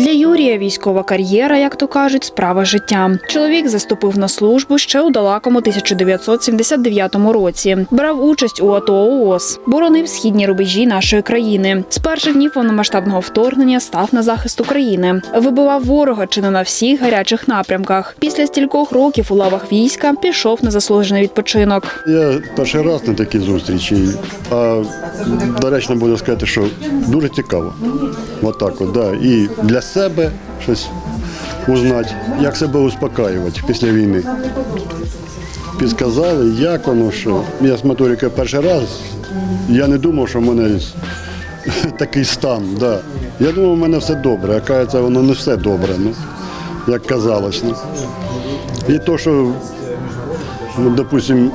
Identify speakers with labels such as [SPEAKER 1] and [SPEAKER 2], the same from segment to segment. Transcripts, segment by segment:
[SPEAKER 1] Для Юрія військова кар'єра, як то кажуть, справа життя. Чоловік заступив на службу ще у далекому 1979 році. Брав участь у АТО ООС, боронив східні рубежі нашої країни. З перших днів повномасштабного вторгнення став на захист України, вибивав ворога чи не на всіх гарячих напрямках. Після стількох років у лавах війська пішов на заслужений відпочинок.
[SPEAKER 2] Я перший раз на такій зустрічі, а доречно буду сказати, що дуже цікаво. Отак от, да. І для себе щось узнати, як себе успокаювати після війни. Підсказали, як воно, що. Я з моторикою перший раз, я не думав, що в мене такий стан. Да. Я думав, у мене все добре, а кажеться, воно не все добре, ну, як казалось. Ну. І то, що Ну, допустим,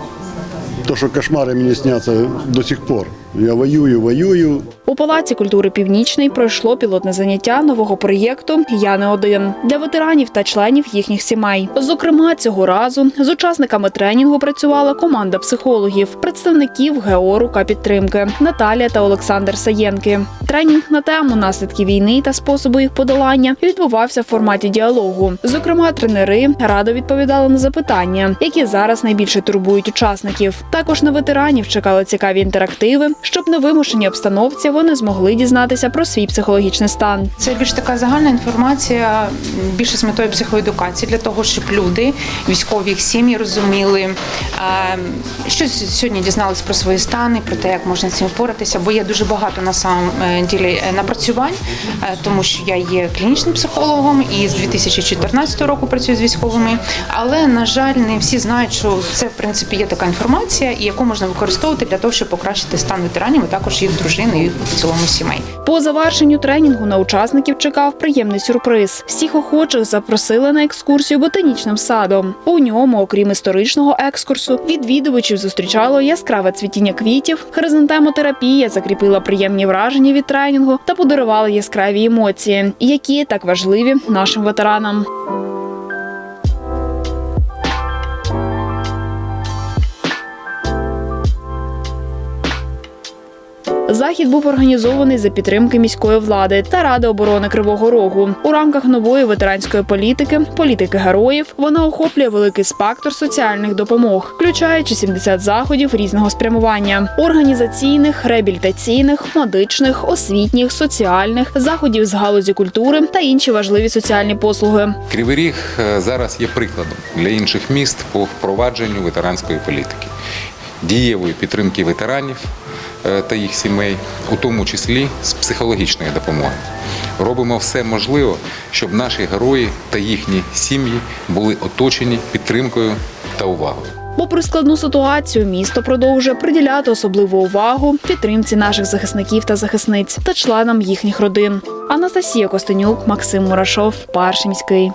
[SPEAKER 2] то, що кошмари мені сняться до сих пор. Я воюю, воюю.
[SPEAKER 1] У Палаці культури Північний пройшло пілотне заняття нового проєкту Я не один для ветеранів та членів їхніх сімей. Зокрема, цього разу з учасниками тренінгу працювала команда психологів, представників ГО «Рука підтримки Наталія та Олександр Саєнки. Тренінг на тему наслідки війни та способи їх подолання відбувався в форматі діалогу. Зокрема, тренери радо відповідали на запитання, які зараз найбільше турбують учасників. Також на ветеранів чекали цікаві інтерактиви, щоб на вимушеній обстановці вони змогли дізнатися про свій психологічний стан.
[SPEAKER 3] Це більш така загальна інформація, більше з метою психоедукації для того, щоб люди, військові їх сім'ї розуміли, що сьогодні дізнались про свої стани, про те, як можна з цим впоратися. Бо є дуже багато на самом е, ділі е, напрацювань, е, тому що я є клінічним психологом і з 2014 року працюю з військовими. Але на жаль, не всі знають, що це в принципі є така інформація, і яку можна використовувати для того, щоб покращити стан ветеранів, і також їх дружин і в цілому сімей.
[SPEAKER 1] По завершенню тренінгу на учасників чекав приємний сюрприз. Всіх охочих запросили на екскурсію ботанічним садом. У ньому, окрім історичного екскурсу, відвідувачів зустрічало яскраве цвітіння квітів, хризантемотерапія закріпила приємні враження від тренінгу та подарувала яскраві емоції, які так важливі нашим ветеранам. Захід був організований за підтримки міської влади та Ради оборони Кривого Рогу. У рамках нової ветеранської політики, політики героїв, вона охоплює великий спектр соціальних допомог, включаючи 70 заходів різного спрямування: організаційних, реабілітаційних, медичних, освітніх, соціальних, заходів з галузі культури та інші важливі соціальні послуги.
[SPEAKER 4] Кривий Ріг е, зараз є прикладом для інших міст по впровадженню ветеранської політики, дієвої підтримки ветеранів е, та їх сімей, у тому числі з психологічної допомоги. Робимо все можливе, щоб наші герої та їхні сім'ї були оточені підтримкою та увагою.
[SPEAKER 1] Попри складну ситуацію, місто продовжує приділяти особливу увагу підтримці наших захисників та захисниць та членам їхніх родин. Анастасія Костенюк, Максим Мурашов, Перший міський.